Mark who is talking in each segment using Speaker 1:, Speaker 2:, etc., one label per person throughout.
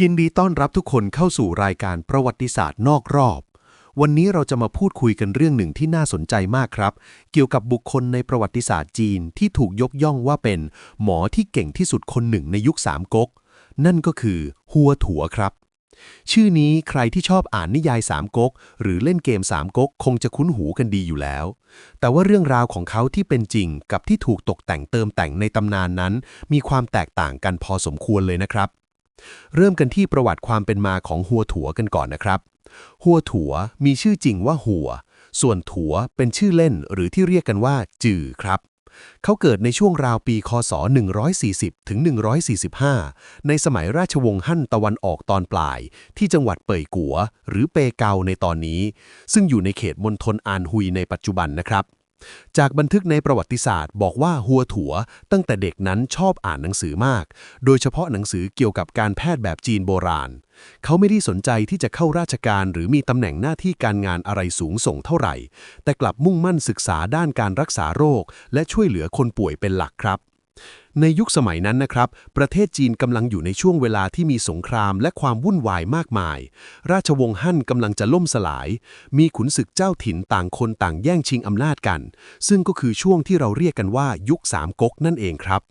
Speaker 1: ยินดีต้อนรับทุกคนเข้าสู่รายการประวัติศาสตร์นอกรอบ วันนี้เราจะมาพูดคุยกันเรื่องหนึ่งที่น่าสนใจมากครับ เกี่ยวกับบุคคลในประวัติศาสตร์จีนที่ถูกยกย่องว่าเป็นหมอที่เก่งที่สุดคนหนึ่งในยุคสามก๊ก นั่นก็คือหัวถัวครับ ชื่อนี้ใครที่ชอบอ่านนิยายสามก๊ก หรือเล่นเกมสามก๊กคงจะคุ้นหูกันดีอยู่แล้ว แต่ว่าเรื่องราวของเขาที่เป็นจริงกับที่ถูกตกแต่งเติมแต่งในตำนานนั้น มีความแตกต่างกันพอสมควรเลยนะครับ เริ่มกันที่ประวัติความเป็นมาของหัวถัวกันก่อนนะครับ หัวถัวมีชื่อจริงว่าหัว ส่วนถัวเป็นชื่อเล่นหรือที่เรียกกันว่า จือครับ เขาเกิดในช่วงราวปี คศ 140 ถึง 145 ในสมัยราชวงศ์ฮั่นตะวันออกตอนปลาย ที่จังหวัดเป่ยกัว หรือเปเกาในตอนนี้ ซึ่งอยู่ในเขตมณฑลอานฮุยในปัจจุบันนะครับ จากบันทึกในประวัติศาสตร์ บอกว่าหัวถัว ตั้งแต่เด็กนั้นชอบอ่านหนังสือมาก โดยเฉพาะหนังสือเกี่ยวกับการแพทย์แบบจีนโบราณ เขาไม่ได้สนใจที่จะเข้าราชการหรือมีตำแหน่งหน้าที่การงานอะไรสูงส่งเท่าไหร่ แต่กลับมุ่งมั่นศึกษาด้านการรักษาโรค และช่วยเหลือคนป่วยเป็นหลักครับ ในยุคสมัยนั้นนะครับ ประเทศจีนกำลังอยู่ในช่วงเวลาที่มีสงครามและความวุ่นวายมากมาย ราชวงศ์ฮั่นกำลังจะล่มสลาย มีขุนศึกเจ้าถิ่นต่างคนต่างแย่งชิงอำนาจกัน ซึ่งก็คือช่วงที่เราเรียกกันว่ายุคสามก๊กนั่นเองครับ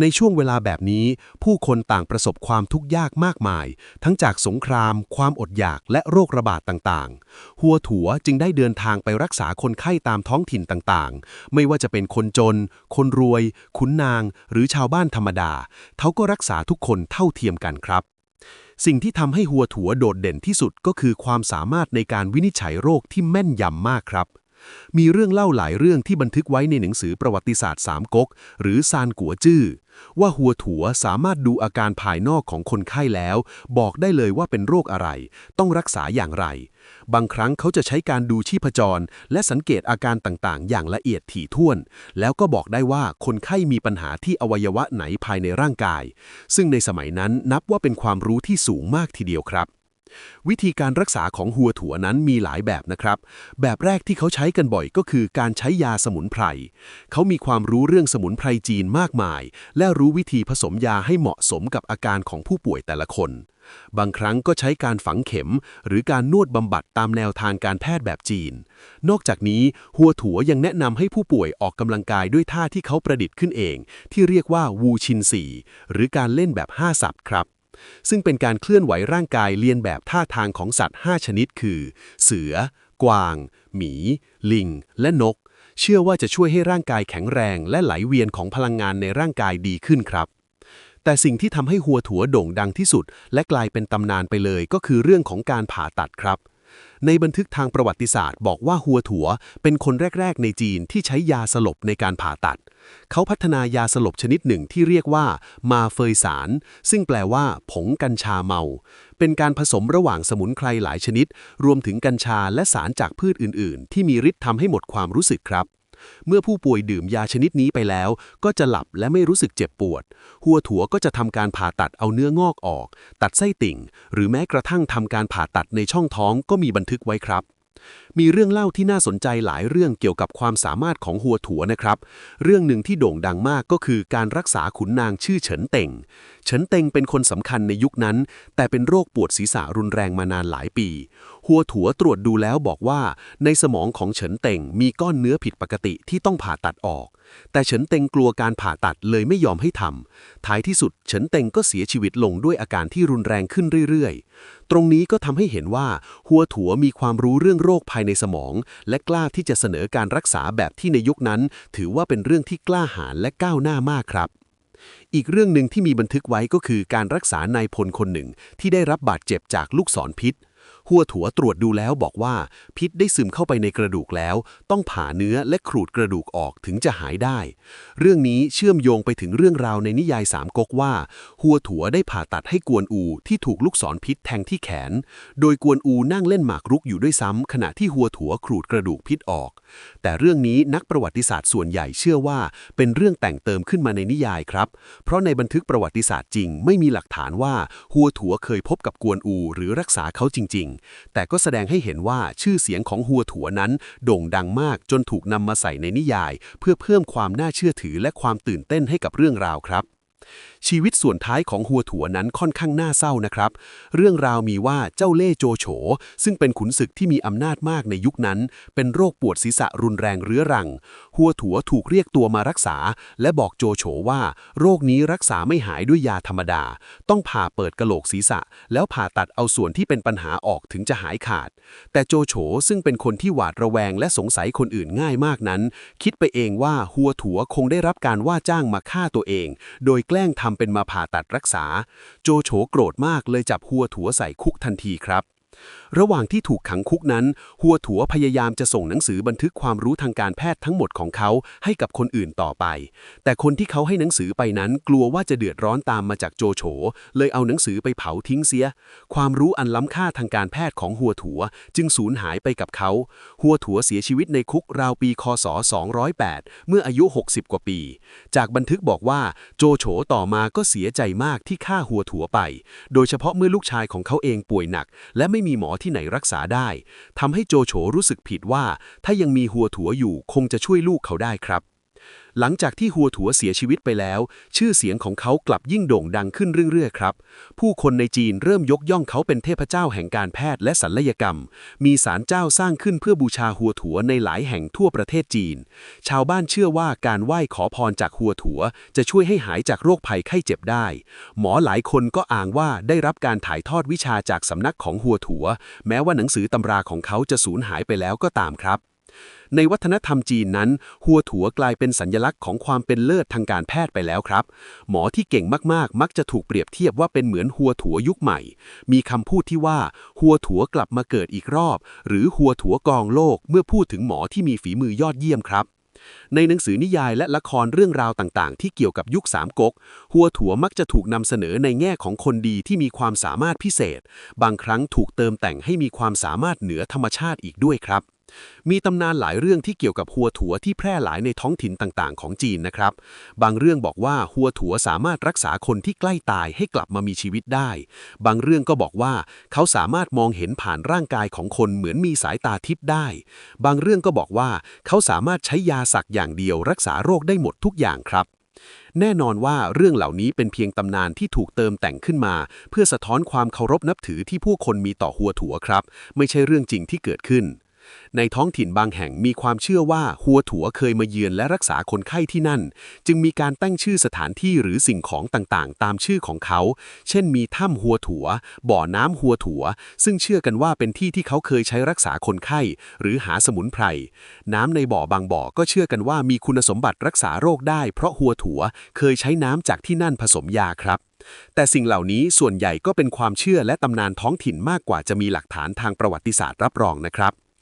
Speaker 1: ในช่วงเวลาแบบนี้ ผู้คนต่างประสบความทุกข์ยากมากมาย ทั้งจากสงคราม ความอดอยากและโรคระบาดต่างๆ หัวถัวจึงได้เดินทางไปรักษาคนไข้ตามท้องถิ่นต่างๆ ไม่ว่าจะเป็นคนจน คนรวย ขุนนาง หรือชาวบ้านธรรมดาเขาก็รักษาทุกคนเท่าเทียมกันครับสิ่งที่ทำให้หัวถัวโดดเด่นที่สุดก็คือความสามารถในการวินิจฉัยโรคที่แม่นยำมากครับ มีเรื่องเล่าหลายเรื่องที่บันทึกไว้ในหนังสือประวัติศาสตร์สามก๊กหรือซานกัวจื้อว่าหัวถัวสามารถดูอาการภายนอกของคนไข้แล้ว บอกได้เลยว่าเป็นโรคอะไร ต้องรักษาอย่างไร บางครั้งเขาจะใช้การดูชีพจร และสังเกตอาการต่างๆ อย่างละเอียดถี่ถ้วน แล้วก็บอกได้ว่าคนไข้มีปัญหาที่อวัยวะไหนภายในร่างกาย ซึ่งในสมัยนั้นนับว่าเป็นความรู้ที่สูงมากทีเดียวครับ วิธีการรักษาของหัวถั่วนั้นมีหลายแบบนะครับ แบบแรกที่เขาใช้กันบ่อยก็คือการใช้ยาสมุนไพร เขามีความรู้เรื่องสมุนไพรจีนมากมาย และรู้วิธีผสมยาให้เหมาะสมกับอาการของผู้ป่วยแต่ละคน บางครั้งก็ใช้การฝังเข็ม หรือการนวดบำบัดตามแนวทางการแพทย์แบบจีน นอกจากนี้หัวถั่วยังแนะนำให้ผู้ป่วยออกกำลังกายด้วยท่าที่เขาประดิษฐ์ขึ้นเอง ที่เรียกว่าวูชินสีหรือการเล่นแบบห้าสับครับ ซึ่งเป็นการเคลื่อนไหวร่างกายเลียนแบบท่าทางของสัตว์ 5 ชนิดคือ เสือ กวาง หมี ลิง และนก เชื่อว่าจะช่วยให้ร่างกายแข็งแรง และไหลเวียนของพลังงานในร่างกายดีขึ้นครับ แต่สิ่งที่ทำให้หัวถัวโด่งดังที่สุด และกลายเป็นตำนานไปเลยก็คือเรื่องของการผ่าตัดครับ ในบันทึกทางประวัติศาสตร์บอกว่าหัวถัวเป็นคนแรก ๆ ในจีนที่ใช้ยาสลบในการผ่าตัด เขาพัฒนายาสลบชนิดหนึ่งที่เรียกว่า มาเฟยสาร ซึ่งแปลว่า ผงกัญชาเมา เป็นการผสมระหว่างสมุนไพรหลายชนิด รวมถึงกัญชาและสารจากพืชอื่น ๆ ที่มีฤทธิ์ทำให้หมดความรู้สึกครับ เมื่อผู้ป่วยดื่มยาชนิดนี้ไปแล้ว ก็จะหลับและไม่รู้สึกเจ็บปวด หัวถัวก็จะทำการผ่าตัดเอาเนื้องอกออก ตัดไส้ติ่ง หรือแม้กระทั่งทำการผ่าตัดในช่องท้องก็มีบันทึกไว้ครับมีเรื่องเล่าที่น่าสนใจหลายเรื่องเกี่ยวกับความสามารถของหัวถัวนะครับ เรื่องหนึ่งที่โด่งดังมากก็คือการรักษาขุนนางชื่อเฉินเต่ง เฉินเต็งเป็นคนสำคัญในยุคนั้น แต่เป็นโรคปวดศีรษะรุนแรงมานานหลายปี หัวถัวตรวจดูแล้วบอกว่า ในสมองของเฉินเต็งมีก้อนเนื้อผิดปกติที่ต้องผ่าตัดออก แต่เฉินเต็งกลัวการผ่าตัดเลยไม่ยอมให้ทำท้ายที่สุดเฉินเต็งก็เสียชีวิตลงด้วยอาการที่รุนแรงขึ้นเรื่อยๆ ตรงนี้ก็ทำให้เห็นว่าหัวถัวมีความรู้เรื่องโรคภัยายในสมอง และกล้าที่จะเสนอการรักษาแบบที่ในยุคนั้น ถือว่าเป็นเรื่องที่กล้าหาญและก้าวหน้ามากครับ อีกเรื่องหนึ่งที่มีบันทึกไว้ก็คือการรักษานายพลคนหนึ่งที่ได้รับบาดเจ็บจากลูกศรพิษ หัวถัวตรวจดูแล้วบอกว่า พิษได้ซึมเข้าไปในกระดูกแล้ว ต้องผ่าเนื้อและขูดกระดูกออกถึงจะหายได้ เรื่องนี้เชื่อมโยงไปถึงเรื่องราวในนิยายสามก๊กว่า หัวถัวได้ผ่าตัดให้กวนอูที่ถูกลูกศรพิษแทงที่แขน โดยกวนอูนั่งเล่นหมากรุกอยู่ด้วยซ้ำขณะที่หัวถัวขูดกระดูกพิษออก แต่เรื่องนี้นักประวัติศาสตร์ส่วนใหญ่เชื่อว่า เป็นเรื่องแต่งเติมขึ้นมาในนิยายครับ เพราะในบันทึกประวัติศาสตร์จริง ไม่มีหลักฐานว่าหัวถัวเคยพบกับกวนอู หรือรักษาเขาจริงๆแต่ก็แสดงให้เห็นว่าชื่อเสียงของหัวถัวนั้น โด่งดังมากจนถูกนำมาใส่ในนิยาย เพื่อเพิ่มความน่าเชื่อถือและความตื่นเต้นให้กับเรื่องราวครับ
Speaker 2: ชีวิตส่วนท้ายของหัวถั่วนั้นค่อนข้างน่าเศร้านะครับ เรื่องราวมีว่าเจ้าเล่โจโฉ ซึ่งเป็นขุนศึกที่มีอำนาจมากในยุคนั้น เป็นโรคปวดศีรษะรุนแรงเรื้อรัง หัวถั่วถูกเรียกตัวมารักษา และบอกโจโฉว่า โรคนี้รักษาไม่หายด้วยยาธรรมดา ต้องผ่าเปิดกระโหลกศีรษะ แล้วผ่าตัดเอาส่วนที่เป็นปัญหาออกถึงจะหายขาด แต่โจโฉซึ่งเป็นคนที่หวาดระแวงและสงสัยคนอื่นง่ายมากนั้น คิดไปเองว่าหัวถั่วคงได้รับการว่าจ้างมาฆ่าตัวเอง โดยกล้งทำเป็นมาผ่าตัดรักษา โจโฉโกรธมากเลยจับหัวถัวใส่คุกทันทีครับ ระหว่างที่ถูกขังคุกนั้น หัวถัวพยายามจะส่งหนังสือบันทึกความรู้ทางการแพทย์ทั้งหมดของเขาให้กับคนอื่นต่อไป แต่คนที่เขาให้หนังสือไปนั้นกลัวว่าจะเดือดร้อนตามมาจากโจโฉ เลยเอาหนังสือไปเผาทิ้งเสีย ความรู้อันล้ำค่าทางการแพทย์ของหัวถัวจึงสูญหายไปกับเขา หัวถัวเสียชีวิตในคุกราวปีคศ 208 เมื่ออายุ 60 กว่าปี จากบันทึกบอกว่าโจโฉต่อมาก็เสียใจมากที่ฆ่าหัวถัวไป โดยเฉพาะเมื่อลูกชายของเขาเองป่วยหนัก และไม่มีหมอที่ไหนรักษาได้ทำให้โจโฉรู้สึกผิดว่า ถ้ายังมีหัวถัวอยู่คงจะช่วยลูกเขาได้ครับ หลังจากที่หัวถัวเสียชีวิตไปแล้ว ชื่อเสียงของเขากลับยิ่งโด่งดังขึ้นเรื่อยๆครับ ผู้คนในจีนเริ่มยกย่องเขาเป็นเทพเจ้าแห่งการแพทย์และศัลยกรรม มีศาลเจ้าสร้างขึ้นเพื่อบูชาหัวถัวในหลายแห่งทั่วประเทศจีน ชาวบ้านเชื่อว่าการไหว้ขอพรจากหัวถัว จะช่วยให้หายจากโรคภัยไข้เจ็บได้ หมอหลายคนก็อ้างว่าได้รับการถ่ายทอดวิชาจากสำนักของหัวถัว แม้ว่าหนังสือตำราของเขาจะสูญหายไปแล้วก็ตามครับ ในวัฒนธรรมจีนนั้น หัวถัวกลายเป็นสัญลักษณ์ของความเป็นเลิศทางการแพทย์ไปแล้วครับ หมอที่เก่งมากๆ มักจะถูกเปรียบเทียบว่าเป็นเหมือนหัวถัวยุคใหม่ มีคำพูดที่ว่าหัวถัวกลับมาเกิดอีกรอบ หรือหัวถัวกองโลกเมื่อพูดถึงหมอที่มีฝีมือยอดเยี่ยมครับในหนังสือนิยายและละครเรื่องราวต่างๆ ที่เกี่ยวกับยุคสามก๊ก หัวถั่วมักจะถูกนำเสนอในแง่ของคนดีที่มีความสามารถพิเศษ บางครั้งถูกเติมแต่งให้มีความสามารถเหนือธรรมชาติอีกด้วยครับ มีตำนานหลายเรื่องที่เกี่ยวกับหัวถัวที่แพร่หลายในท้องถิ่นต่างๆ ของจีนนะครับ บางเรื่องบอกว่าหัวถัวสามารถรักษาคนที่ใกล้ตายให้กลับมามีชีวิตได้ บางเรื่องก็บอกว่าเขาสามารถมองเห็นผ่านร่างกายของคนเหมือนมีสายตาทิพย์ได้ บางเรื่องก็บอกว่าเขาสามารถใช้ยาสักอย่างเดียว รักษาโรคได้หมดทุกอย่างครับแน่นอนว่าเรื่องเหล่านี้เป็นเพียงตำนานที่ถูกเติมแต่งขึ้นมา เพื่อสะท้อนความเคารพนับถือที่ผู้คนมีต่อหัวถัวครับ ไม่ใช่เรื่องจริงที่เกิดขึ้น ในท้องถิ่นบางแห่งมีความเชื่อว่าหัวถัวเคยมาเยือนและรักษาคนไข้ที่นั่น จึงมีการตั้งชื่อสถานที่หรือสิ่งของต่างๆ ตามชื่อของเขา เช่นมีถ้ำหัวถัว บ่อน้ำหัวถัว ซึ่งเชื่อกันว่าเป็นที่ที่เขาเคยใช้รักษาคนไข้ หรือหาสมุนไพร น้ำในบ่อบางบ่อก็เชื่อกันว่ามีคุณสมบัติรักษาโรคได้ เพราะหัวถัวเคยใช้น้ำจากที่นั่นผสมยาครับแต่สิ่งเหล่านี้ส่วนใหญ่ก็เป็นความเชื่อและตำนานท้องถิ่นมากกว่าจะมีหลักฐานทางประวัติศาสตร์รับรองนะครับ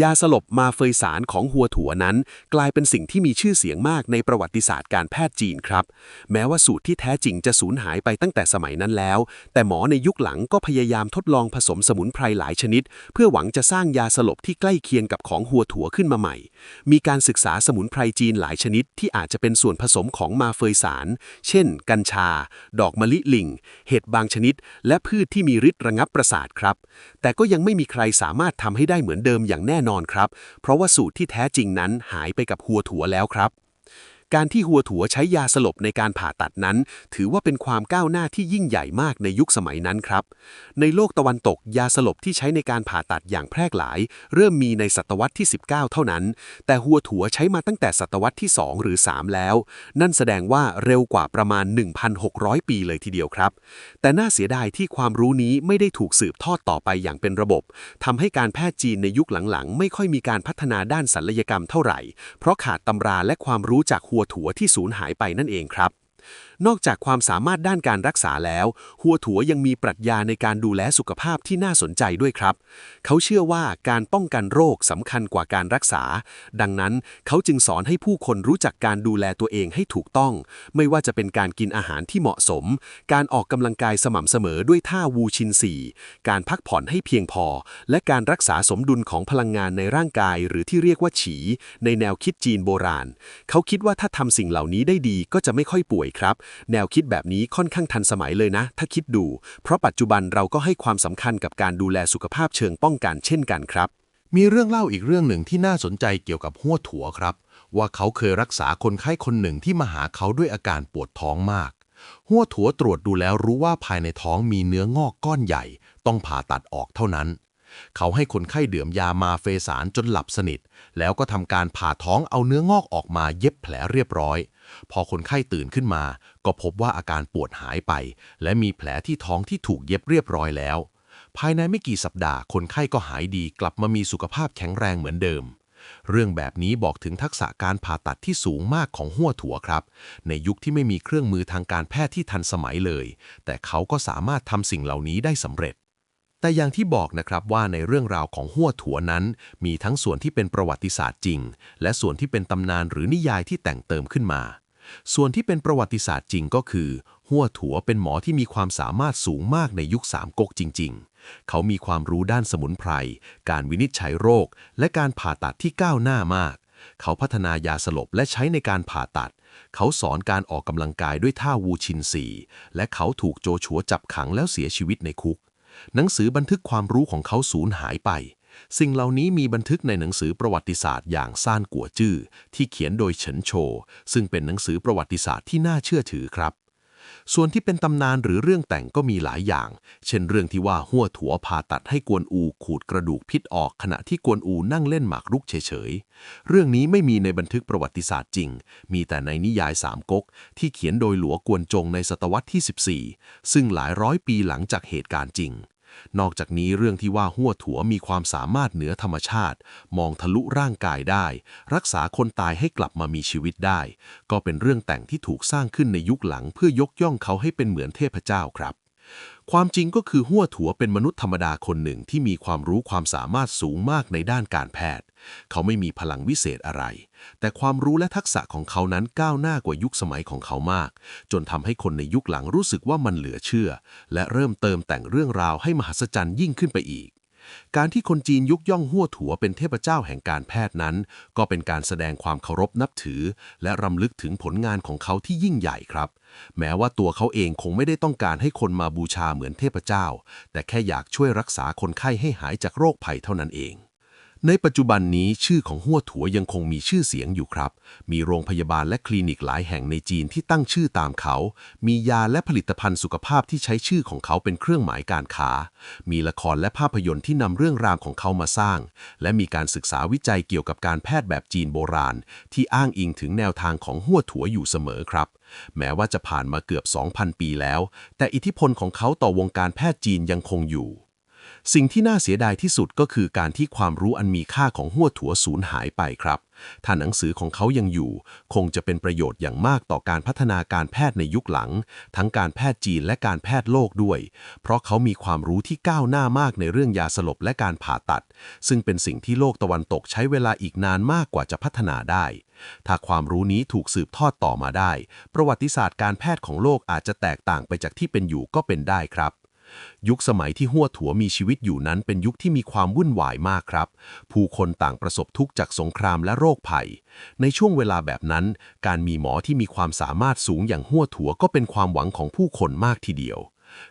Speaker 2: ยาสลบมาเฟยสารของหัวถั่วนั้น กลายเป็นสิ่งที่มีชื่อเสียงมากในประวัติศาสตร์การแพทย์จีนครับ แม้ว่าสูตรที่แท้จริงจะสูญหายไปตั้งแต่สมัยนั้นแล้ว แต่หมอในยุคหลังก็พยายามทดลองผสมสมุนไพรหลายชนิด เพื่อหวังจะสร้างยาสลบที่ใกล้เคียงกับของหัวถั่วขึ้นมาใหม่ มีการศึกษาสมุนไพรจีนหลายชนิด ที่อาจจะเป็นส่วนผสมของมาเฟยสาร เช่น กัญชา ดอกมะลิลิง เห็ดบางชนิด และพืชที่มีฤทธิ์ระงับประสาทครับ แต่ก็ยังไม่มีใครสามารถทำให้ได้เหมือนเดิมอย่างแน่นอนครับ เพราะว่าสูตรที่แท้จริงนั้นหายไปกับหัวถั่วแล้วครับ การที่หัวถัวใช้ยาสลบในการผ่าตัดนั้น ถือว่าเป็นความก้าวหน้าที่ยิ่งใหญ่มากในยุคสมัยนั้นครับ ในโลกตะวันตกยาสลบที่ใช้ในการผ่าตัดอย่างแพร่หลาย เริ่มมีในศตวรรษที่ 19 เท่านั้น แต่หัวถัวใช้มาตั้งแต่ศตวรรษที่ 2 หรือ 3 แล้ว นั่นแสดงว่าเร็วกว่าประมาณ 1,600 ปีเลยทีเดียวครับ แต่น่าเสียดายที่ความรู้นี้ไม่ได้ถูกสืบทอดต่อไปอย่างเป็นระบบทำให้การแพทย์จีนในยุคหลังๆ ไม่ค่อยมีการพัฒนาด้านศัลยกรรมเท่าไหร่ เพราะขาดตำราและความรู้จากหัวถั่วที่สูญหายไปนั่นเองครับ นอกจากความสามารถด้านการรักษาแล้ว หัวถัวยังมีปรัชญาในการดูแลสุขภาพที่น่าสนใจด้วยครับ เขาเชื่อว่าการป้องกันโรคสำคัญกว่าการรักษา ดังนั้นเขาจึงสอนให้ผู้คนรู้จักการดูแลตัวเองให้ถูกต้อง ไม่ว่าจะเป็นการกินอาหารที่เหมาะสม การออกกำลังกายสม่ำเสมอด้วยท่าวูชินสีการพักผ่อนให้เพียงพอ และการรักษาสมดุลของพลังงานในร่างกาย หรือที่เรียกว่าฉี ในแนวคิดจีนโบราณ เขาคิดว่าถ้าทำสิ่งเหล่านี้ได้ดีก็จะไม่ค่อยป่วยครับแนวคิดแบบนี้ค่อนข้างทันสมัยเลยนะ ถ้าคิดดู เพราะปัจจุบันเราก็ให้ความสำคัญกับการดูแลสุขภาพเชิงป้องกันเช่นกันครับ
Speaker 1: มีเรื่องเล่าอีกเรื่องหนึ่งที่น่าสนใจเกี่ยวกับหัวถั่วครับ ว่าเขาเคยรักษาคนไข้คนหนึ่งที่มาหาเขาด้วยอาการปวดท้องมาก หัวถั่วตรวจดูแล้วรู้ว่าภายในท้องมีเนื้องอกก้อนใหญ่ ต้องผ่าตัดออกเท่านั้นเขาให้คนไข้ดื่มยามาเฟสารจนหลับสนิท แล้วก็ทำการผ่าท้องเอาเนื้องอกออกมาเย็บแผลเรียบร้อย พอคนไข้ตื่นขึ้นมา ก็พบว่าอาการปวดหายไป และมีแผลที่ท้องที่ถูกเย็บเรียบร้อยแล้ว ภายในไม่กี่สัปดาห์ คนไข้ก็หายดีกลับมามีสุขภาพแข็งแรงเหมือนเดิม เรื่องแบบนี้บอกถึงทักษะการผ่าตัดที่สูงมากของหัวถั่วครับ ในยุคที่ไม่มีเครื่องมือทางการแพทย์ที่ทันสมัยเลย แต่เขาก็สามารถทำสิ่งเหล่านี้ได้สำเร็จแต่อย่างที่บอกนะครับว่าในเรื่องราวของหัวถั่วนั้น มีทั้งส่วนที่เป็นประวัติศาสตร์จริง และส่วนที่เป็นตำนานหรือนิยายที่แต่งเติมขึ้นมา ส่วนที่เป็นประวัติศาสตร์จริงก็คือ หัวถัวเป็นหมอที่มีความสามารถสูงมากในยุคสามก๊กจริง ๆ เขามีความรู้ด้านสมุนไพร การวินิจฉัยโรค และการผ่าตัดที่ก้าวหน้ามาก เขาพัฒนายาสลบและใช้ในการผ่าตัด เขาสอนการออกกำลังกายด้วยท่าวูชินสีและเขาถูกโจชัวจับขังแล้วเสียชีวิตในคุก หนังสือบันทึกความรู้ของเขาสูญหายไป สิ่งเหล่านี้มีบันทึกในหนังสือประวัติศาสตร์อย่างซ่านกัวจื้อที่เขียนโดยเฉินโช ซึ่งเป็นหนังสือประวัติศาสตร์ที่น่าเชื่อถือครับ ส่วนที่เป็นตำนานหรือเรื่องแต่งก็มีหลายอย่าง เช่นเรื่องที่ว่าหัวถัวผ่าตัดให้กวนอูขูดกระดูกพิษออกขณะที่กวนอูนั่งเล่นหมากรุกเฉยๆ เรื่องนี้ไม่มีในบันทึกประวัติศาสตร์จริง มีแต่ในนิยายสามก๊กที่เขียนโดยหลัวกวนจงในศตวรรษที่ 14 ซึ่งหลายร้อยปีหลังจากเหตุการณ์จริง นอกจากนี้เรื่องที่ว่าหัวถัวมีความสามารถเหนือธรรมชาติ มองทะลุร่างกายได้ รักษาคนตายให้กลับมามีชีวิตได้ ก็เป็นเรื่องแต่งที่ถูกสร้างขึ้นในยุคหลังเพื่อยกย่องเขาให้เป็นเหมือนเทพเจ้าครับ ความจริงก็คือหัวถัวเป็นมนุษย์ธรรมดาคนหนึ่งที่มีความรู้ความสามารถสูงมากในด้านการแพทย์ เขาไม่มีพลังวิเศษอะไร แต่ความรู้และทักษะของเขานั้นก้าวหน้ากว่ายุคสมัยของเขามาก จนทำให้คนในยุคหลังรู้สึกว่ามันเหลือเชื่อ และเริ่มเติมแต่งเรื่องราวให้มหัศจรรย์ยิ่งขึ้นไปอีก การที่คนจีนยกย่องหัวถัวเป็นเทพเจ้าแห่งการแพทย์นั้น ก็เป็นการแสดงความเคารพนับถือ และรำลึกถึงผลงานของเขาที่ยิ่งใหญ่ครับ แม้ว่าตัวเขาเองคงไม่ได้ต้องการให้คนมาบูชาเหมือนเทพเจ้า แต่แค่อยากช่วยรักษาคนไข้ให้หายจากโรคภัยเท่านั้นเอง ในปัจจุบันนี้ชื่อของหัวถัวยังคงมีชื่อเสียงอยู่ครับ มีโรงพยาบาลและคลินิกหลายแห่งในจีนที่ตั้งชื่อตามเขา มียาและผลิตภัณฑ์สุขภาพที่ใช้ชื่อของเขาเป็นเครื่องหมายการค้า มีละครและภาพยนตร์ที่นำเรื่องราวของเขามาสร้าง และมีการศึกษาวิจัยเกี่ยวกับการแพทย์แบบจีนโบราณ ที่อ้างอิงถึงแนวทางของหัวถัวอยู่เสมอครับ แม้ว่าจะผ่านมาเกือบ 2,000 ปีแล้ว แต่อิทธิพลของเขาต่อวงการแพทย์จีนยังคงอยู่ สิ่งที่น่าเสียดายที่สุดก็คือการที่ความรู้อันมีค่าของหัวถัวสูญหายไปครับ ถ้าหนังสือของเขายังอยู่ คงจะเป็นประโยชน์อย่างมากต่อการพัฒนาการแพทย์ในยุคหลัง ทั้งการแพทย์จีนและการแพทย์โลกด้วย เพราะเขามีความรู้ที่ก้าวหน้ามากในเรื่องยาสลบและการผ่าตัด ซึ่งเป็นสิ่งที่โลกตะวันตกใช้เวลาอีกนานมากกว่าจะพัฒนาได้ ถ้าความรู้นี้ถูกสืบทอดต่อมาได้ ประวัติศาสตร์การแพทย์ของโลกอาจจะแตกต่างไปจากที่เป็นอยู่ก็เป็นได้ครับ ยุคสมัยที่หัวถัวมีชีวิตอยู่นั้นเป็นยุคที่มีความวุ่นวายมากครับ ผู้คนต่างประสบทุกข์จากสงครามและโรคภัย ในช่วงเวลาแบบนั้น การมีหมอที่มีความสามารถสูงอย่างหัวถัวก็เป็นความหวังของผู้คนมากทีเดียว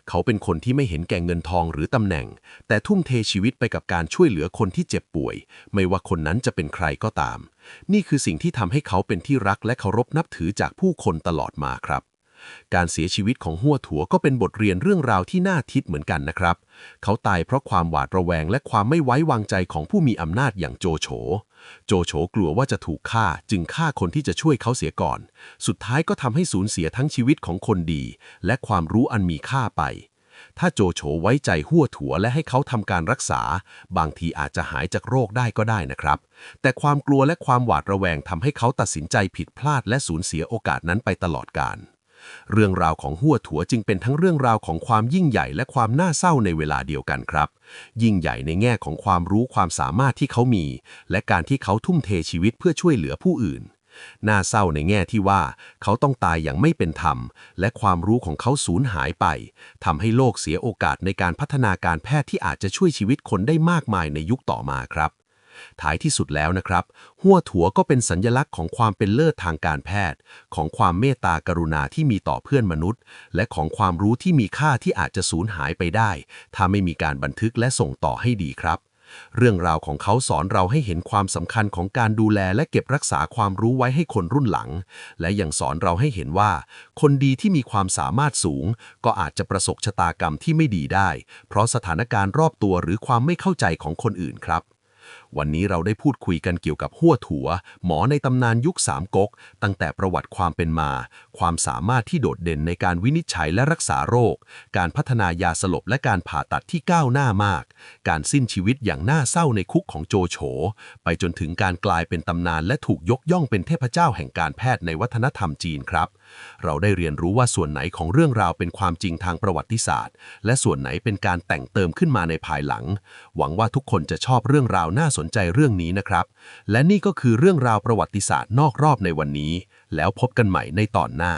Speaker 1: เขาเป็นคนที่ไม่เห็นแก่เงินทองหรือตำแหน่ง แต่ทุ่มเทชีวิตไปกับการช่วยเหลือคนที่เจ็บป่วย ไม่ว่าคนนั้นจะเป็นใครก็ตาม นี่คือสิ่งที่ทำให้เขาเป็นที่รักและเคารพนับถือจากผู้คนตลอดมาครับ การเสียชีวิตของหัวถัวก็เป็นบทเรียนเรื่องราวที่น่าทิดเหมือนกันนะครับ เขาตายเพราะความหวาดระแวงและความไม่ไว้วางใจของผู้มีอำนาจอย่างโจโฉ โจโฉกลัวว่าจะถูกฆ่าจึงฆ่าคนที่จะช่วยเขาเสียก่อน สุดท้ายก็ทำให้สูญเสียทั้งชีวิตของคนดี และความรู้อันมีค่าไป ถ้าโจโฉไว้ใจหัวถัวและให้เขาทำการรักษา บางทีอาจจะหายจากโรคได้ก็ได้นะครับ แต่ความกลัวและความหวาดระแวงทำให้เขาตัดสินใจผิดพลาดและสูญเสียโอกาสนั้นไปตลอดกาล เรื่องราวของหัวถัวจึงเป็นทั้งเรื่องราวของความยิ่งใหญ่และความน่าเศร้าในเวลาเดียวกันครับ ยิ่งใหญ่ในแง่ของความรู้ความสามารถที่เขามี และการที่เขาทุ่มเทชีวิตเพื่อช่วยเหลือผู้อื่น น่าเศร้าในแง่ที่ว่า เขาต้องตายอย่างไม่เป็นธรรม และความรู้ของเขาสูญหายไปทำให้โลกเสียโอกาสในการพัฒนาการแพทย์ที่อาจจะช่วยชีวิตคนได้มากมายในยุคต่อมาครับ ท้ายที่สุดแล้วนะครับ หัวถั่วก็เป็นสัญญลักษณ์ของความเป็นเลิศทางการแพทย์ ของความเมตตากรุณาที่มีต่อเพื่อนมนุษย์ และของความรู้ที่มีค่าที่อาจจะสูญหายไปได้ ถ้าไม่มีการบันทึกและส่งต่อให้ดีครับ
Speaker 2: เรื่องราวของเขาสอนเราให้เห็นความสำคัญของการดูแลและเก็บรักษาความรู้ไว้ให้คนรุ่นหลัง และยังสอนเราให้เห็นว่า คนดีที่มีความสามารถสูง ก็อาจจะประสบชะตากรรมที่ไม่ดีได้ เพราะสถานการณ์รอบตัวหรือความไม่เข้าใจของคนอื่นครับ วันนี้เราได้พูดคุยกันเกี่ยวกับหัวถัว หมอในตำนานยุคสามก๊ก ตั้งแต่ประวัติความเป็นมา ความสามารถที่โดดเด่นในการวินิจฉัยและรักษาโรค การพัฒนายาสลบและการผ่าตัดที่ก้าวหน้ามาก การสิ้นชีวิตอย่างน่าเศร้าในคุกของโจโฉ ไปจนถึงการกลายเป็นตำนานและถูกยกย่องเป็นเทพเจ้าแห่งการแพทย์ในวัฒนธรรมจีนครับ เราได้เรียนรู้ว่าส่วนไหนของเรื่องราวเป็นความจริงทางประวัติศาสตร์ และส่วนไหนเป็นการแต่งเติมขึ้นมาในภายหลัง หวังว่าทุกคนจะชอบเรื่องราวน่าสนใจเรื่องนี้นะครับ และนี่ก็คือเรื่องราวประวัติศาสตร์นอกรอบในวันนี้ แล้วพบกันใหม่ในตอนหน้า